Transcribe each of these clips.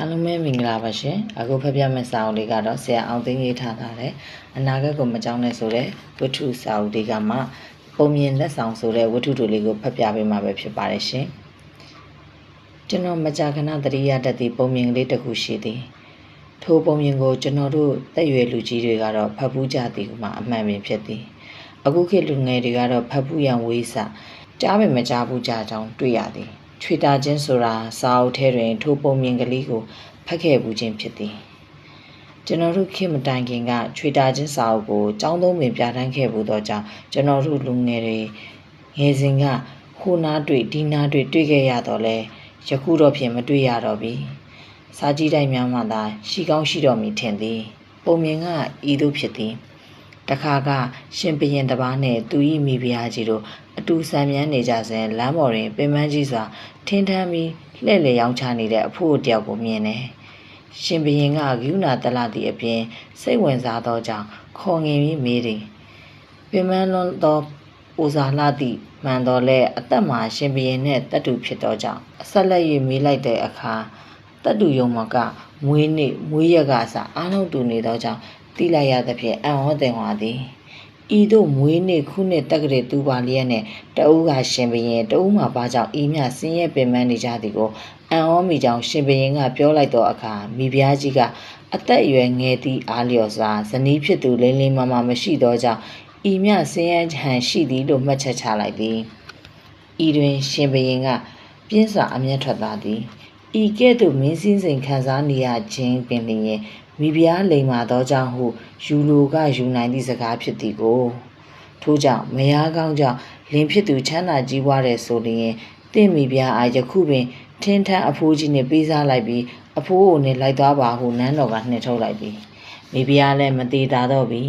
အားလုံးပဲမင်္ဂလာပါရှင်အခုဖတ်ပြမယ့်စာအုပ်လေးကတော့ဆရာအောင်သိန်းရေးထားတာတဲ့အနာဂတ်ကိုမကြောက်နဲ့ဆိုတဲ့ဝတ္ထုစာအုပ်လေးကမှပုံမြင်လက်ဆောင်ဆိုတဲ့ဝတ္ထုတို့လေးကိုဖတ်ပြပေးမှာပဲဖြစ်ပါတယ်ရှင်ကျွန်တော်မကြာခဏသတိရတတ်သည့်ပုံမြင်ကလေးတစ်ခုရှိသည်ထိုပုံမြင်ကိုကျွန်တော်တို့တက်ရွယ်လူကြီးတွေကတော့ဖတ်ဖူးကြသည်ကမှအမှန်ပင်ဖြစ်သည်အခုခေတ်လူငယ်တွေကတော့ဖတ်ဖူးရန်ဝေးစကြားပင်မကြားဘူးကြကြောင်းတွေ့ရသည် ချွေတာချင်းဆိုတာစာအုပ်ထဲတွင် ထိုပုံမြင်ကလေးကိုဖတ်ခဲ့ဘူးခြင်းဖြစ်သည်ကျွန်တော်တို့ခေတ်မတိုင်ခင်ကချွေတာချင်းစာအုပ်ကိုចောင်းသုံးပင်ပြဋ္ဌာန်းခဲ့ဘူးသောကြောင့်ကျွန်တော်တို့လူငယ်တွေငယ်စဉ်ကဟိုနားတွေ့ဒီနားတွေ့တွေ့ခဲ့ရတော့လဲယခုတော့ဖြင့်မတွေ့ရတော့ပြီစာကြည့်တိုင်းများမှသာရှိကောင်းရှိတော်မူထင်သည်ပုံမြင်ကဤသို့ဖြစ်သည် တခါကရှင်ဘရင်တစ်ပါးနှင့်သူ၏မိဖုရားကြီးတို့အတူဆံမြန်းနေကြစဉ်လမ်းပေါ်တွင်ပင်ပန်းကြီးစွာထင်းထမ်းပြီးလှည့်လည်ရောင်းချနေတဲ့အဖိုးတယောက်ကိုမြင်တယ်။ရှင်ဘရင်ကဂုဏတလသည့်အပြင်စိတ်ဝင်စားသောကြောင့်ခေါ်ငင်ပြီးမေးသည်။ပင်ပန်းလွန်သောပူဇာလှသည့်မှန်တော်လဲအသက်မှာရှင်ဘရင်နှင့်တတ်တူဖြစ်သောကြောင့်အဆက်လက်၍မေးလိုက်တဲ့အခါတတ်တူယုံမကမွေးနေ့မွေးရက်ကစားအားလုံးတူနေသောကြောင့် တိလိုက်ရသဖြင့်အံ့ဩသင်ဝါသည်ဤသို့မွေးနေ့ခုနှစ်တက္ကရာတူပါလျက်နဲ့တအူးကရှင်ဘရင်တအူးမှာဘာကြောင့်ဤမြဆင်းရဲပင်ပန်းနေကြသည်ကိုအံ့ဩမိကြောင်းရှင်ဘရင်ကပြောလိုက်သောအခါမိဖုရားကြီးကအသက်အရွယ်ငယ်သည့်အားလျော်စွာဇနီးဖြစ်သူလိမ့်လိမ့်မမမရှိသောကြောင့်ဤမြဆင်းရဲဟန်ရှိသည်လို့မှတ်ချက်ချလိုက်သည်ဤတွင်ရှင်ဘရင်ကပြင်းစွာအမျက်ထွက်သားသည်ဤကဲ့သို့မင်းစည်းစိမ်ခံစားနေရခြင်းပင်လျင် မိဖုရားလိမ်မာသောကြောင့်ဟုယူလိုကယူနိုင်သည့်စကားဖြစ်သည်ကိုထို့ကြောင့်မယားကောင်းကြောင့်လင်ဖြစ်သူချမ်းသာကြီးပွားတယ်ဆိုလျင်တင့်မိဖုရားအားယခုပင်ထင်းထန်းအဖိုးကြီးနှင့်ပေးစားလိုက်ပြီးအဖိုးကိုနှင့်လိုက်သွားပါဟုနန်းတော်ကနှင်ထုတ်လိုက်ပြီမိဖုရားလည်းမသေးတာတော့ပြီ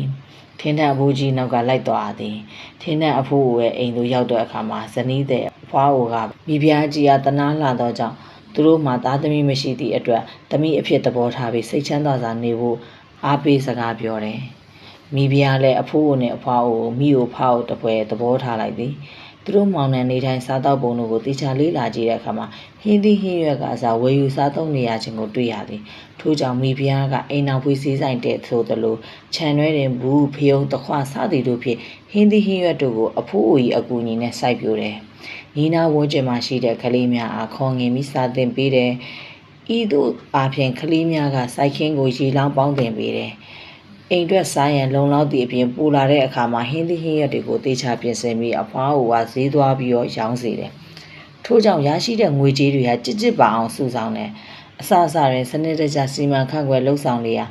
ထင်းထန်းအဖိုးကြီးနောက်ကလိုက်သွားသည်ထင်းထန်းအဖိုးကိုရဲ့အိမ်သို့ရောက်တဲ့အခါမှာဇနီးတဲ့အဖွားကိုကမိဖုရားကြီးအားတနာလာသောကြောင့် သူတို့မှသားသမီးမရှိသည့်အတွက်သမီးအဖြစ်သဘောထားပြီးစိတ်ချမ်းသာစွာနေဖို့အားပေးစကားပြောတယ်။မိဖုရားလည်းအဖိုးကိုနဲ့အဖွားကိုမိကိုဖောက်တပွဲသဘောထားလိုက်သည်။သူတို့မောင်နှံနေတိုင်းစားတော့ပုံတို့ကိုတေချာလေးလာကြည့်တဲ့အခါမှာဟင်းသီးဟင်းရွက်ကစားဝယ်ယူစားသုံးနေရခြင်းကိုတွေ့ရသည်။ထို့ကြောင့်မိဖုရားကအိမ်နောက်ဖွေးစည်းဆိုင်တဲ့သို့သလိုခြံရွဲတင်ဘူးဖယုံတခွစသည်တို့ဖြင့်ဟင်းသီးဟင်းရွက်တို့ကိုအဖိုးအိုကြီးအကူအညီနဲ့စိုက်ပျိုးတယ်။ နီးနားဝန်းကျင်မှာရှိတဲ့ကလေးများအားခေါ်ငင်ပြီးစားသင်ပေးတယ်။ဤသို့အားဖြင့်ကလေးများကစိုက်ခင်းကိုရေလောင်းပေါင်းတင်ပေးတယ်။အိမ်အတွက်စားရန်လုံလောက်သည့်အပြင်ပူလာတဲ့အခါမှာဟင်းသီးဟင်းရွက်တွေကိုတေချာပြင်ဆင်ပြီးအဖွားအိုကဈေးသွားပြီးတော့ရောင်းစေတယ်။ထို့ကြောင့်ရရှိတဲ့ငွေကြေးတွေဟာကြစ်ကြစ်ပါအောင်စုဆောင်းတယ်။အစအစတွင်စနစ်တကျစီမံခန့်ခွဲလှုပ်ဆောင်လျာ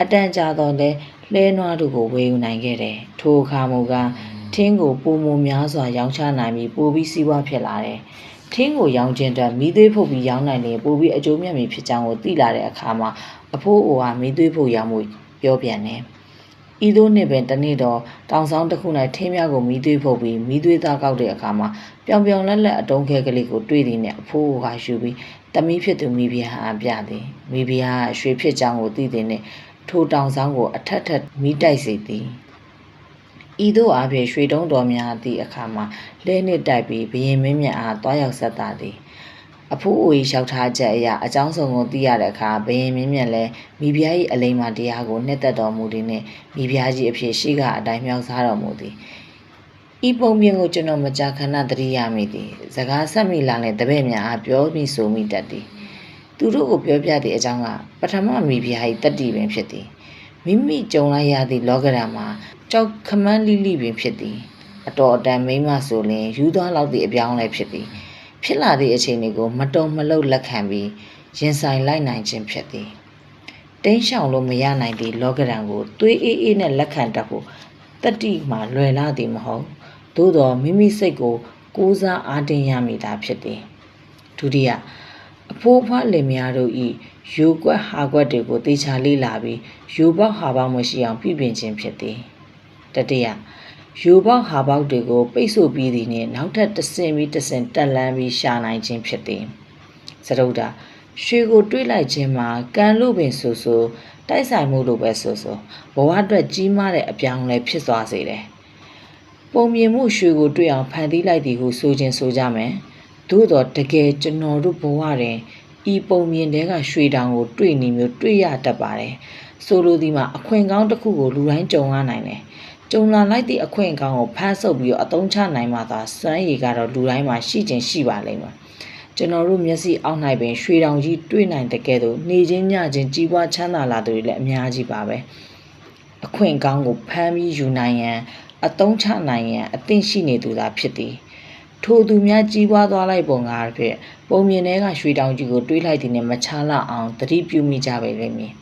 အတန်ကြာတော့လဲလှဲနွားတို့ကိုဝေယူနိုင်ခဲ့တယ်။ထိုအခါမူကား ထင်းကိုပုံမများစွာရောင်းချနိုင်ပြီးပိုပြီးစီးပွားဖြစ်လာတယ်။ထင်းကိုရောင်းခြင်းအတွက်မိသွေးဖုတ်ပြီးရောင်းနိုင်ရင်ပိုပြီးအကျိုးမြတ်မည်ဖြစ်ကြောင်းကိုသိလာတဲ့အခါမှာအဖိုးအိုကမိသွေးဖုတ်ရောင်းမှုပြောပြန်တယ်။ဤသို့နှင့်ပင်တနေ့တော့တောင်ဆောင်တစ်ခု၌ထင်းများကိုမိသွေးဖုတ်ပြီးမိသွေးသားကောက်တဲ့အခါမှာပြောင်ပြောင်လက်လက်အတုံးခဲကလေးကိုတွေ့သည်နဲ့အဖိုးအိုကယူပြီးတမီးဖြစ်သူမိဖုရားအားပြသည်မိဖုရားကရွှေဖြစ်ကြောင်းကိုသိသည်နှင့်ထိုတောင်ဆောင်ကိုအထက်ထက်မိတိုက်စေသည် ဤသို့အပြင်ရွှေတုံးတော်များသည့်အခါမှာလဲနှင့်တိုက်ပြီးဘရင်မင်းမြတ်အားတွားရောက်ဆက်တာသည်အဖိုးအိုကြီးလျှောက်ထားချက်အရာအကြောင်းစုံကိုသိရတဲ့အခါဘရင်မင်းမြတ်လည်းမိဖုရား၏အလိမ္မာတရားကိုနှစ်သက်တော်မူသည်နှင့်မိဖုရားကြီးအဖြစ်ရှိကအတိုင်းမြောက်စားတော်မူသည်ဤပုံပြင်ကိုကျွန်တော်မကြာခဏသတိရမိသည်စကားဆက်မိလာတဲ့တပည့်များအားပြောမိဆိုမိတတ်သည်သူတို့ကိုပြောပြသည့်အကြောင်းကပထမမိဖုရား၏တတ္တိပင်ဖြစ်သည်မိမိကြုံလိုက်ရသည့်လောကဓာတ်မှာ ကြောက်ခမန်းလိလိပင်ဖြစ်သည်အတော်အတန်မိမ့်မဆိုလျင်ယူသွားလောက်သည့်အပြောင်းလဲဖြစ်သည်ဖြစ်လာသည့်အခြေအနေကိုမတုံမလုတ်လက်ခံပြီးရင်ဆိုင်လိုက်နိုင်ခြင်းဖြစ်သည်တင်းရှောင်လို့မရနိုင်သည့်လောကဓာတ်ကိုသွေးအေးအေးနဲ့လက်ခံတတ်ဖို့တတိမှလွယ်လာသည်မဟုတ်သို့တော်မိမိစိတ်ကိုကိုးစားအားတင်းရမိတာဖြစ်သည်ဒုတိယအဖိုးအဖွားလင်မယားတို့ဤယူကွက်ဟာကွက်တွေကိုတေချာလေးလာပြီးယူပေါက်ဟာပေါက်မရှိအောင်ပြုပြင်ခြင်းဖြစ်သည် တတိယယူပေါက်ဟာပေါက်တွေကိုပိတ်ဆို့ပြီးသည်နှင့်နောက်ထပ်တစ်ဆင့်ပြီးတစ်ဆင့်တက်လန်းပြီးရှာနိုင်ခြင်းဖြစ်သည်စရုဒ္ဓရွှေကိုတွေးလိုက်ခြင်းမှာကံလို့ပင်ဆိုဆိုတိုက်ဆိုင်မှုလို့ပဲဆိုဆိုဘဝအတွက်ကြီးမားတဲ့အပြောင်းအလဲဖြစ်သွားစေတယ်ပုံမြင်မှုရွှေကိုတွေ့အောင်ဖန်တီးလိုက်သည်ဟုဆိုခြင်းဆိုကြမယ်သို့တော့တကယ်ကျွန်တော်တို့ဘဝတွင်ဤပုံမြင်တဲ့ကရွှေတောင်ကိုတွေ့နေမျိုးတွေ့ရတတ်ပါတယ်ဆိုလိုဒီမှာအခွင့်ကောင်းတစ်ခုကိုလူတိုင်းကြုံရနိုင်တယ် ကြုံလာလိုက်သည့်အခွင့်အကောင်းကိုဖမ်းဆုပ်ပြီးတော့အသုံးချနိုင်မှသာစွမ်းရည်ကတော့လူတိုင်းမှာရှိခြင်းရှိပါလိမ့်မယ်ကျွန်တော်တို့မျက်စိအောက်၌ပင်ရွှေတောင်ကြီးတွေ့နိုင်တဲ့ကဲ့သို့နေချင်းညချင်းကြီးပွားချမ်းသာလာသူတွေလည်းအများကြီးပါပဲအခွင့်အကောင်းကိုဖမ်းပြီးယူနိုင်ရန်အသုံးချနိုင်ရန်အသင့်ရှိနေသူသာဖြစ်သည်ထိုသူများကြီးပွားသွားလိုက်ပုံကားဖြင့်ပုံမြင်ထဲကရွှေတောင်ကြီးကိုတွေးလိုက်သည်နှင့်မချလောက်အောင်သတိပြုမိကြပဲလိမ့်မည်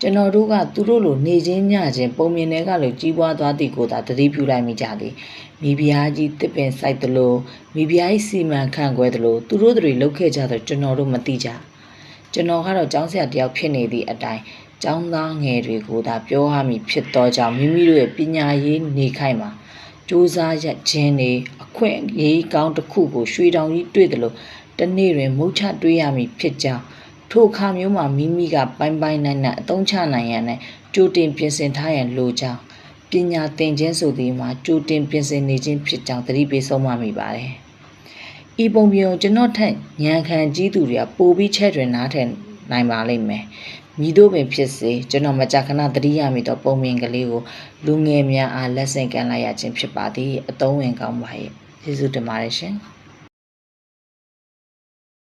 ကျွန်တော်တို့ကသူတို့လိုနေချင်းညချင်းပုံမြင်ထဲကလိုကြီးပွားသွားသည်ကိုသာသတိပြုလိုက်မိကြသည်မိဖုရားကြီးတစ်ပင်စိုက်သလိုမိဖုရားကြီးစီမံခန့်ခွဲသလိုသူတို့တွေလုပ်ခဲ့ကြတော့ကျွန်တော်တို့မသိကြကျွန်တော်ကတော့ကျောင်းဆရာတယောက်ဖြစ်နေသည့်အတိုင်းကျောင်းသားငယ်တွေကိုသာပြောရမည်ဖြစ်တော့ကြောင့်မိမိတို့ရဲ့ပညာရေးနေခိုင်မှာစူးစမ်းရက်ခြင်းတွေအခွင့်အရေးကောင်းတစ်ခုကိုရွှေတောင်ကြီးတွေ့တယ်လို့တနေ့တွင်မုတ်ချတွေးရမည်ဖြစ်ကြောင်း ထိုအခါမျိုးမှာမိမိကပိုင်ပိုင်နိုင်နိုင်အသုံးချနိုင်ရန်နဲ့ကြိုတင်ပြင်ဆင်ထားရန်လိုကြောင်းပညာသင်ခြင်းဆိုသည်မှာကြိုတင်ပြင်ဆင်နေခြင်းဖြစ်ကြောင်းသတိပေးဆုံးမမိပါတယ်။ဤပုံပြင်ကိုကျွန်တော်ထက်ညံခံကြီးသူတွေကပိုပြီးချဲ့တွင်နားထင်နိုင်ပါလိမ့်မယ်။မိတို့ပင်ဖြစ်စေကျွန်တော်မကြာခဏသတိရမိတော့ပုံမြင်ကလေးကိုလူငယ်များအားလက်ဆင့်ကမ်းလိုက်ရခြင်းဖြစ်ပါသည်အသုံးဝင်ကောင်းပါရဲ့ကျေးဇူးတင်ပါတယ်ရှင်။